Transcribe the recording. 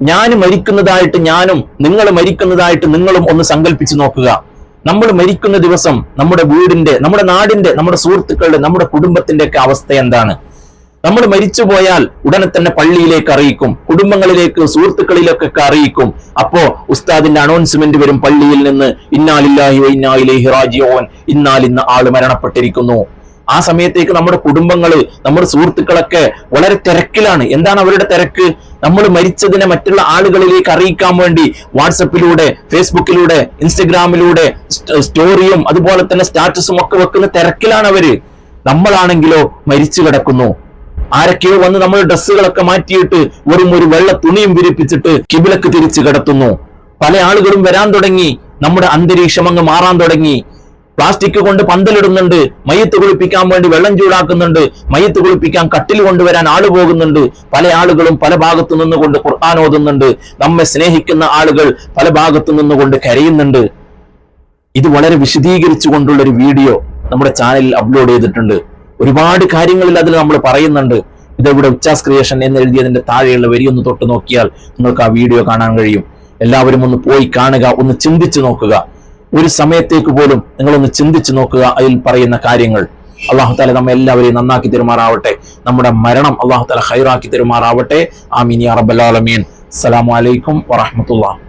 ഞാൻ മരിക്കുന്നതായിട്ട് ഞാനും നിങ്ങൾ മരിക്കുന്നതായിട്ട് നിങ്ങളും ഒന്ന് സങ്കല്പിച്ചു നോക്കുക. നമ്മൾ മരിക്കുന്ന ദിവസം നമ്മുടെ വീടിന്റെ നമ്മുടെ നാടിന്റെ നമ്മുടെ സുഹൃത്തുക്കളുടെ നമ്മുടെ കുടുംബത്തിന്റെ ഒക്കെ അവസ്ഥ എന്താണ്? നമ്മൾ മരിച്ചു പോയാൽ ഉടനെ തന്നെ പള്ളിയിലേക്ക് അറിയിക്കും കുടുംബങ്ങളിലേക്ക് സുഹൃത്തുക്കളിലേക്കൊക്കെ അറിയിക്കും. അപ്പോ ഉസ്താദിന്റെ അനൗൺസ്മെന്റ് വരും പള്ളിയിൽ നിന്ന് ഇന്നാലില്ലാഹി വ ഇന്നാ ഇലൈഹി റാജിഊൻ ഇന്നാലിന്ന ആൾ മരണപ്പെട്ടിരിക്കുന്നു ആ സമയത്തേക്ക് നമ്മുടെ കുടുംബങ്ങൾ നമ്മുടെ സുഹൃത്തുക്കളൊക്കെ വളരെ തിരക്കിലാണ്. എന്താണ് അവരുടെ തിരക്ക്? നമ്മൾ മരിച്ചതിനെ മറ്റുള്ള ആളുകളിലേക്ക് അറിയിക്കാൻ വേണ്ടി വാട്സപ്പിലൂടെ ഫേസ്ബുക്കിലൂടെ ഇൻസ്റ്റഗ്രാമിലൂടെ സ്റ്റോറിയും അതുപോലെ തന്നെ സ്റ്റാറ്റസും ഒക്കെ വെക്കുന്ന തിരക്കിലാണ് അവർ. നമ്മളാണെങ്കിലോ മരിച്ചു കിടക്കുന്നു. ആരൊക്കെയോ വന്ന് നമ്മൾ ഡ്രസ്സുകളൊക്കെ മാറ്റിയിട്ട് വെറും ഒരു വെള്ള തുണിയും വിരിപ്പിച്ചിട്ട് കിബിലക്ക് തിരിച്ചു കിടത്തുന്നു. പല ആളുകളും വരാൻ തുടങ്ങി. നമ്മുടെ അന്തരീക്ഷം അങ്ങ് മാറാൻ തുടങ്ങി. പ്ലാസ്റ്റിക് കൊണ്ട് പന്തലിടുന്നുണ്ട് മയ്യത്ത് കുളിപ്പിക്കാൻ വേണ്ടി വെള്ളം ചൂടാക്കുന്നുണ്ട് മയ്യത്ത് കുളിപ്പിക്കാൻ കട്ടിൽ കൊണ്ടുവരാൻ ആൾ പോകുന്നുണ്ട്. പല ആളുകളും പല ഭാഗത്തു നിന്നുകൊണ്ട് ഖുർആൻ ഓതുന്നുണ്ട്. നമ്മെ സ്നേഹിക്കുന്ന ആളുകൾ പല ഭാഗത്തു നിന്നുകൊണ്ട് കരയുന്നുണ്ട്. ഇത് വളരെ വിശദീകരിച്ചു കൊണ്ടുള്ള ഒരു വീഡിയോ നമ്മുടെ ചാനലിൽ അപ്ലോഡ് ചെയ്തിട്ടുണ്ട്. ഒരുപാട് കാര്യങ്ങളിൽ അതിൽ നമ്മൾ പറയുന്നുണ്ട്. ഇതെവിടെ ഉച്ചാസ് ക്രിയേഷൻ എന്ന് എഴുതിയതിന്റെ താഴെയുള്ള വരി ഒന്ന് തൊട്ട് നോക്കിയാൽ നിങ്ങൾക്ക് ആ വീഡിയോ കാണാൻ കഴിയും. എല്ലാവരും ഒന്ന് പോയി കാണുക ഒന്ന് ചിന്തിച്ചു നോക്കുക. ഒരു സമയത്തേക്ക് പോലും നിങ്ങളൊന്ന് ചിന്തിച്ചു നോക്കുക അതിൽ പറയുന്ന കാര്യങ്ങൾ. അള്ളാഹു താല നമ്മെ എല്ലാവരെയും നന്നാക്കി തെരുമാറാവട്ടെ. നമ്മുടെ മരണം അള്ളാഹു താല ഹൈറാക്കി തെരുമാറാവട്ടെ. ആമീൻ യാ റബ്ബൽ ആലമീൻ. അസ്സലാമു അലൈക്കും വറഹ്മത്തുള്ളാഹി.